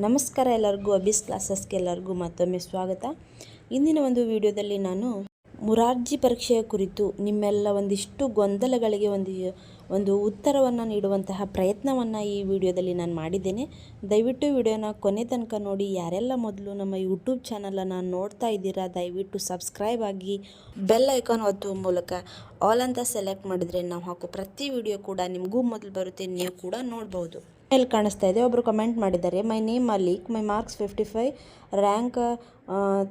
ನಮಸ್ಕಾರ ಎಲ್ಲರಿಗೂ ಅಬಿಸ್ ಕ್ಲಾಸಸ್ಗೆ ಎಲ್ಲರಿಗೂ ಮತ್ತೊಮ್ಮೆ ಸ್ವಾಗತ. ಇಂದಿನ ಒಂದು ವಿಡಿಯೋದಲ್ಲಿ ನಾನು ಮುರಾರ್ಜಿ ಪರೀಕ್ಷೆಯ ಕುರಿತು ನಿಮ್ಮೆಲ್ಲ ಒಂದಿಷ್ಟು ಗೊಂದಲಗಳಿಗೆ ಒಂದು ಒಂದು ಉತ್ತರವನ್ನು ನೀಡುವಂತಹ ಪ್ರಯತ್ನವನ್ನು ಈ ವಿಡಿಯೋದಲ್ಲಿ ನಾನು ಮಾಡಿದ್ದೇನೆ. ದಯವಿಟ್ಟು ವಿಡಿಯೋನ ಕೊನೆ ತನಕ ನೋಡಿ. ಯಾರೆಲ್ಲ ಮೊದಲು ನಮ್ಮ ಯೂಟ್ಯೂಬ್ ಚಾನಲನ್ನು ನೋಡ್ತಾ ಇದ್ದೀರಾ, ದಯವಿಟ್ಟು ಸಬ್ಸ್ಕ್ರೈಬ್ ಆಗಿ ಬೆಲ್ ಐಕಾನ್ ಒತ್ತುವ ಮೂಲಕ ಆಲ್ ಅಂತ ಸೆಲೆಕ್ಟ್ ಮಾಡಿದರೆ ನಾವು ಹಾಕೋ ಪ್ರತಿ ವಿಡಿಯೋ ಕೂಡ ನಿಮಗೂ ಮೊದಲು ಬರುತ್ತೆ, ನೀವು ಕೂಡ ನೋಡ್ಬೋದು. ಮೇಲೆ ಕಾಣಿಸ್ತಾ ಇದೆ. ಒಬ್ಬರು ಕಮೆಂಟ್ ಮಾಡಿದ್ದಾರೆ. My name Malik my marks fifty five rank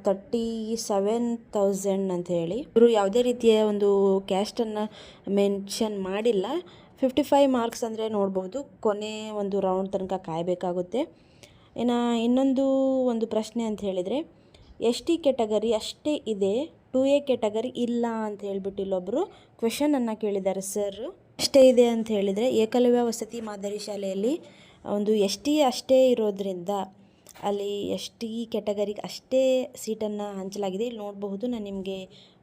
thirty seven thousand ಅಂತ ಹೇಳಿ. ಇವರು ಯಾವುದೇ ರೀತಿಯ ಒಂದು ಕ್ಯಾಸ್ಟನ್ನು ಮೆನ್ಷನ್ ಮಾಡಿಲ್ಲ. ಫಿಫ್ಟಿ ಫೈವ್ ಮಾರ್ಕ್ಸ್ ಅಂದರೆ ನೋಡ್ಬೋದು. ಕೊನೆ ಒಂದು ರೌಂಡ್ ತನಕ ಕಾಯಬೇಕಾಗುತ್ತೆ. ಇನ್ನು ಇನ್ನೊಂದು ಒಂದು ಪ್ರಶ್ನೆ ಅಂತ ಹೇಳಿದರೆ ಎಸ್ ಟಿ ಕೆಟಗರಿ ಅಷ್ಟೇ ಇದೆ ಟು ಎ ಕೆಟಗರಿ ಇಲ್ಲ ಅಂತ ಹೇಳ್ಬಿಟ್ಟು ಇಲ್ಲೊಬ್ಬರು ಕ್ವೆಶನನ್ನು ಕೇಳಿದ್ದಾರೆ. ಸರ್ ಅಷ್ಟೇ ಇದೆ ಅಂತ ಹೇಳಿದರೆ ಏಕಲವ್ಯ ವಸತಿ ಮಾದರಿ ಶಾಲೆಯಲ್ಲಿ ಒಂದು ಎಸ್ ಅಷ್ಟೇ ಇರೋದ್ರಿಂದ ಅಲ್ಲಿ ಎಸ್ ಟಿ ಕೆಟಗರಿಗೆ ಅಷ್ಟೇ ಸೀಟನ್ನು ಹಂಚಲಾಗಿದೆ. ಇಲ್ಲಿ ನೋಡಬಹುದು ನಾನು ನಿಮಗೆ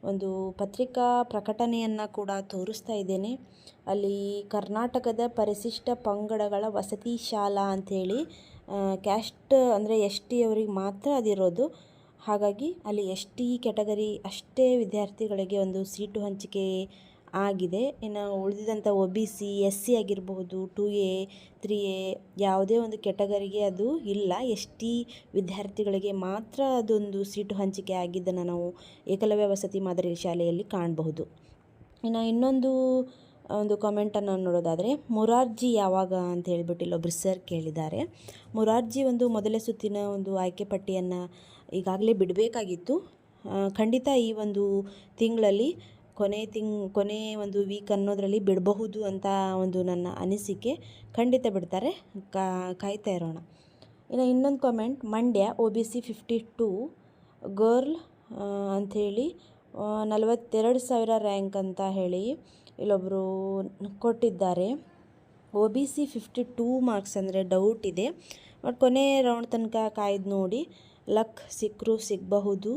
ಒಂದು ಪತ್ರಿಕಾ ಪ್ರಕಟಣೆಯನ್ನು ಕೂಡ ತೋರಿಸ್ತಾ ಇದ್ದೇನೆ. ಅಲ್ಲಿ ಕರ್ನಾಟಕದ ಪರಿಶಿಷ್ಟ ಪಂಗಡಗಳ ವಸತಿ ಶಾಲಾ ಅಂಥೇಳಿ ಕ್ಯಾಸ್ಟ್ ಅಂದರೆ ಎಸ್ ಟಿ ಅವರಿಗೆ ಮಾತ್ರ ಅದಿರೋದು. ಹಾಗಾಗಿ ಅಲ್ಲಿ ಎಸ್ ಟಿ ಕೆಟಗರಿ ಅಷ್ಟೇ ವಿದ್ಯಾರ್ಥಿಗಳಿಗೆ ಒಂದು ಸೀಟು ಹಂಚಿಕೆ ಆಗಿದೆ. ಇನ್ನು ಉಳಿದಿದಂಥ O B C, S C ಆಗಿರಬಹುದು, ಟು ಎ, ತ್ರೀ ಎ ಯಾವುದೇ ಒಂದು ಕೆಟಗರಿಗೆ ಅದು ಇಲ್ಲ. ಎಸ್ ಟಿ ವಿದ್ಯಾರ್ಥಿಗಳಿಗೆ ಮಾತ್ರ ಅದೊಂದು ಸೀಟು ಹಂಚಿಕೆ ಆಗಿದ್ದನ್ನು ನಾವು ಏಕಲವ್ಯ ವಸತಿ ಮಾದರಿ ಶಾಲೆಯಲ್ಲಿ ಕಾಣಬಹುದು. ಇನ್ನು ಇನ್ನೊಂದು ಒಂದು ಕಾಮೆಂಟನ್ನು ನೋಡೋದಾದರೆ, ಮುರಾರ್ಜಿ ಯಾವಾಗ ಅಂತ ಹೇಳ್ಬಿಟ್ಟು ಇಲ್ಲೊಬ್ರು ಸರ್ ಕೇಳಿದ್ದಾರೆ. ಮುರಾರ್ಜಿ ಒಂದು ಮೊದಲೇ ಸುತ್ತಿನ ಒಂದು ಆಯ್ಕೆ ಪಟ್ಟಿಯನ್ನು ಈಗಾಗಲೇ ಬಿಡಬೇಕಾಗಿತ್ತು. ಖಂಡಿತ ಈ ಒಂದು ತಿಂಗಳಲ್ಲಿ ಕೊನೆ ತಿಂಗ್, ಕೊನೆ ಒಂದು ವೀಕ್ ಅನ್ನೋದರಲ್ಲಿ ಬಿಡಬಹುದು ಅಂತ ಒಂದು ನನ್ನ ಅನಿಸಿಕೆ. ಖಂಡಿತ ಬಿಡ್ತಾರೆ. ಕಾಯ್ತಾ ಇರೋಣ. ಇನ್ನು ಇನ್ನೊಂದು comment Mandya O B C fifty two girl ಅಂಥೇಳಿ ನಲವತ್ತೆರಡು ಸಾವಿರ ರ್ಯಾಂಕ್ ಅಂತ ಹೇಳಿ ಇಲ್ಲೊಬ್ಬರು ಕೊಟ್ಟಿದ್ದಾರೆ. O B C fifty two marks ಅಂದರೆ ಡೌಟ್ ಇದೆ. ಬಟ್ ಕೊನೆ ರೌಂಡ್ ತನಕ ಕಾಯ್ದು ನೋಡಿ ಲಕ್ ಸಿಕ್ಕರೂ ಸಿಗಬಹುದು.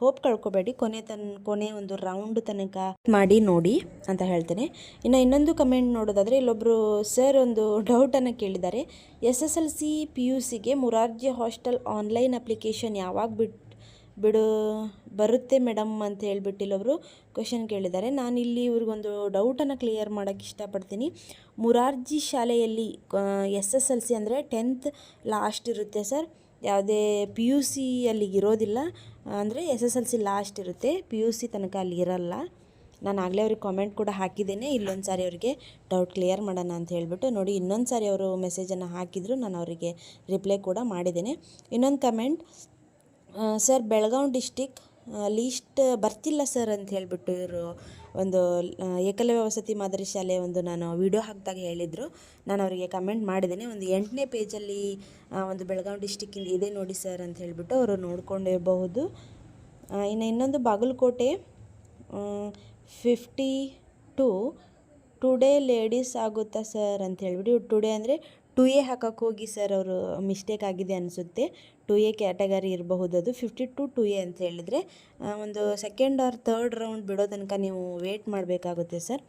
ಹೋಪ್ ಕಳ್ಕೊಬೇಡಿ. ಕೊನೆ ತನ್, ಕೊನೆ ಒಂದು ರೌಂಡ್ ತನಕ ಮಾಡಿ ನೋಡಿ ಅಂತ ಹೇಳ್ತೇನೆ. ಇನ್ನು ಇನ್ನೊಂದು ಕಮೆಂಟ್ ನೋಡೋದಾದರೆ ಇಲ್ಲೊಬ್ಬರು ಸರ್ ಒಂದು ಡೌಟನ್ನು ಕೇಳಿದ್ದಾರೆ. S S L C P U ಸಿಗೆ ಮುರಾರ್ಜಿ ಹಾಸ್ಟೆಲ್ ಆನ್ಲೈನ್ ಅಪ್ಲಿಕೇಶನ್ ಯಾವಾಗ ಬಿಟ್ಟು ಬಿಡು, ಬರುತ್ತೆ ಮೇಡಮ್ ಅಂತ ಹೇಳ್ಬಿಟ್ಟು ಇಲ್ಲೊಬ್ರು ಕ್ವೆಶನ್ ಕೇಳಿದ್ದಾರೆ. ನಾನು ಇಲ್ಲಿ ಇವ್ರಿಗೊಂದು ಡೌಟನ್ನು ಕ್ಲಿಯರ್ ಮಾಡೋಕ್ಕೆ ಇಷ್ಟಪಡ್ತೀನಿ. ಮುರಾರ್ಜಿ ಶಾಲೆಯಲ್ಲಿ ಎಸ್ ಎಸ್ ಎಲ್ ಸಿ ಅಂದರೆ ಟೆಂತ್ ಲಾಸ್ಟ್ ಇರುತ್ತೆ ಸರ್ ಯಾವುದೇ ಪಿ ಯು ಸಿ ಅಲ್ಲಿಗೆ ಇರೋದಿಲ್ಲ ಅಂದರೆ S S L C last ಇರುತ್ತೆ. ಪಿ ಯು ಸಿ ತನಕ ಅಲ್ಲಿ ಇರಲ್ಲ ನಾನು ಆಗಲೇ ಅವ್ರಿಗೆ ಕಾಮೆಂಟ್ ಕೂಡ ಹಾಕಿದ್ದೇನೆ. ಇಲ್ಲೊಂದು ಸಾರಿ ಅವರಿಗೆ ಡೌಟ್ ಕ್ಲಿಯರ್ ಮಾಡೋಣ ಅಂತ ಹೇಳಿಬಿಟ್ಟು ನೋಡಿ ಇನ್ನೊಂದು ಸಾರಿ ಅವರು ಮೆಸೇಜನ್ನು ಹಾಕಿದ್ರು. ನಾನು ಅವರಿಗೆ ರಿಪ್ಲೈ ಕೂಡ ಮಾಡಿದ್ದೇನೆ. ಇನ್ನೊಂದು comment sir Belagavi district list ಬರ್ತಿಲ್ಲ ಸರ್ ಅಂತ ಹೇಳಿಬಿಟ್ಟು ಇವರು ಒಂದು ಏಕಲವ್ಯ ವಸತಿ ಮಾದರಿ ಶಾಲೆ ಒಂದು ನಾನು ವಿಡಿಯೋ ಹಾಕಿದಾಗ ಹೇಳಿದರು. ನಾನು ಅವರಿಗೆ ಕಮೆಂಟ್ ಮಾಡಿದ್ದೀನಿ. ಒಂದು ಎಂಟನೇ ಪೇಜಲ್ಲಿ ಒಂದು ಬೆಳಗಾವಿ ಡಿಸ್ಟಿಕ್ಕಿಂದ ಇದೆ ನೋಡಿ ಸರ್ ಅಂತ ಹೇಳಿಬಿಟ್ಟು ಅವರು ನೋಡಿಕೊಂಡಿರಬಹುದು. ಇನ್ನು ಇನ್ನೊಂದು Bagalkote fifty two today ladies ಆಗುತ್ತಾ ಸರ್ ಅಂತ ಹೇಳ್ಬಿಟ್ಟು ಟುಡೇ ಅಂದರೆ ಟು ಎ ಹಾಕಕ್ಕೆ ಹೋಗಿ ಸರ್ ಅವರು ಮಿಸ್ಟೇಕ್ ಆಗಿದೆ ಅನಿಸುತ್ತೆ. ಟು ಎ ಕ್ಯಾಟಗರಿ ಇರಬಹುದು ಅದು ಫಿಫ್ಟಿ ಟು ಟು ಎ ಅಂತ ಹೇಳಿದರೆ ಒಂದು ಸೆಕೆಂಡ್ ಆರ್ ಥರ್ಡ್ ರೌಂಡ್ ಬಿಡೋ ತನಕ ನೀವು ವೇಟ್ ಮಾಡಬೇಕಾಗುತ್ತೆ ಸರ್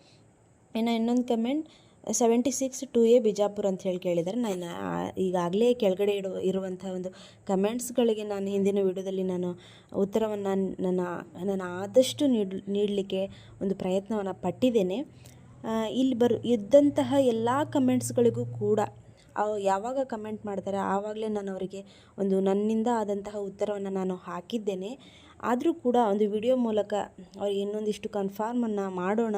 ಇನ್ನು ಇನ್ನೊಂದು comment seventy six two A Bijapur ಅಂತ ಹೇಳಿ ಕೇಳಿದರೆ. ನಾನು ಈಗಾಗಲೇ ಕೆಳಗಡೆ ಇಡುವ ಇರುವಂಥ ಒಂದು ಕಮೆಂಟ್ಸ್ಗಳಿಗೆ ನಾನು ಹಿಂದಿನ ವಿಡಿಯೋದಲ್ಲಿ ನಾನು ಉತ್ತರವನ್ನು, ನನ್ನ ನಾನು ಆದಷ್ಟು ನೀಡ್, ನೀಡಲಿಕ್ಕೆ ಒಂದು ಪ್ರಯತ್ನವನ್ನು ಪಟ್ಟಿದ್ದೇನೆ. ಇಲ್ಲಿ ಬರು, ಇದ್ದಂತಹ ಎಲ್ಲ ಕಮೆಂಟ್ಸ್ಗಳಿಗೂ ಕೂಡ ಯಾವಾಗ ಕಮೆಂಟ್ ಮಾಡ್ತಾರೆ, ಆವಾಗಲೇ ನಾನು ಅವರಿಗೆ ಒಂದು ನನ್ನಿಂದ ಆದಂತಹ ಉತ್ತರವನ್ನು ನಾನು ಹಾಕಿದ್ದೇನೆ. ಆದರೂ ಕೂಡ ಒಂದು ವಿಡಿಯೋ ಮೂಲಕ ಅವ್ರಿಗೆ ಇನ್ನೊಂದಿಷ್ಟು ಕನ್ಫಾರ್ಮನ್ನು ಮಾಡೋಣ,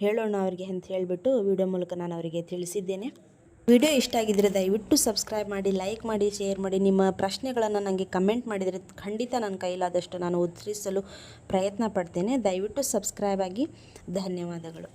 ಹೇಳೋಣ ಅವರಿಗೆ ಅಂತ ಹೇಳಿಬಿಟ್ಟು ವಿಡಿಯೋ ಮೂಲಕ ನಾನು ಅವರಿಗೆ ತಿಳಿಸಿದ್ದೇನೆ. ವಿಡಿಯೋ ಇಷ್ಟ ಆಗಿದ್ದರೆ ದಯವಿಟ್ಟು ಸಬ್ಸ್ಕ್ರೈಬ್ ಮಾಡಿ ಲೈಕ್ ಮಾಡಿ ಶೇರ್ ಮಾಡಿ. ನಿಮ್ಮ ಪ್ರಶ್ನೆಗಳನ್ನು ನನಗೆ ಕಮೆಂಟ್ ಮಾಡಿದರೆ ಖಂಡಿತ ನನ್ನ ಕೈಲಾದಷ್ಟು ನಾನು ಉತ್ತರಿಸಲು ಪ್ರಯತ್ನ ಪಡ್ತೇನೆ. ದಯವಿಟ್ಟು ಸಬ್ಸ್ಕ್ರೈಬ್ ಆಗಿ. ಧನ್ಯವಾದಗಳು.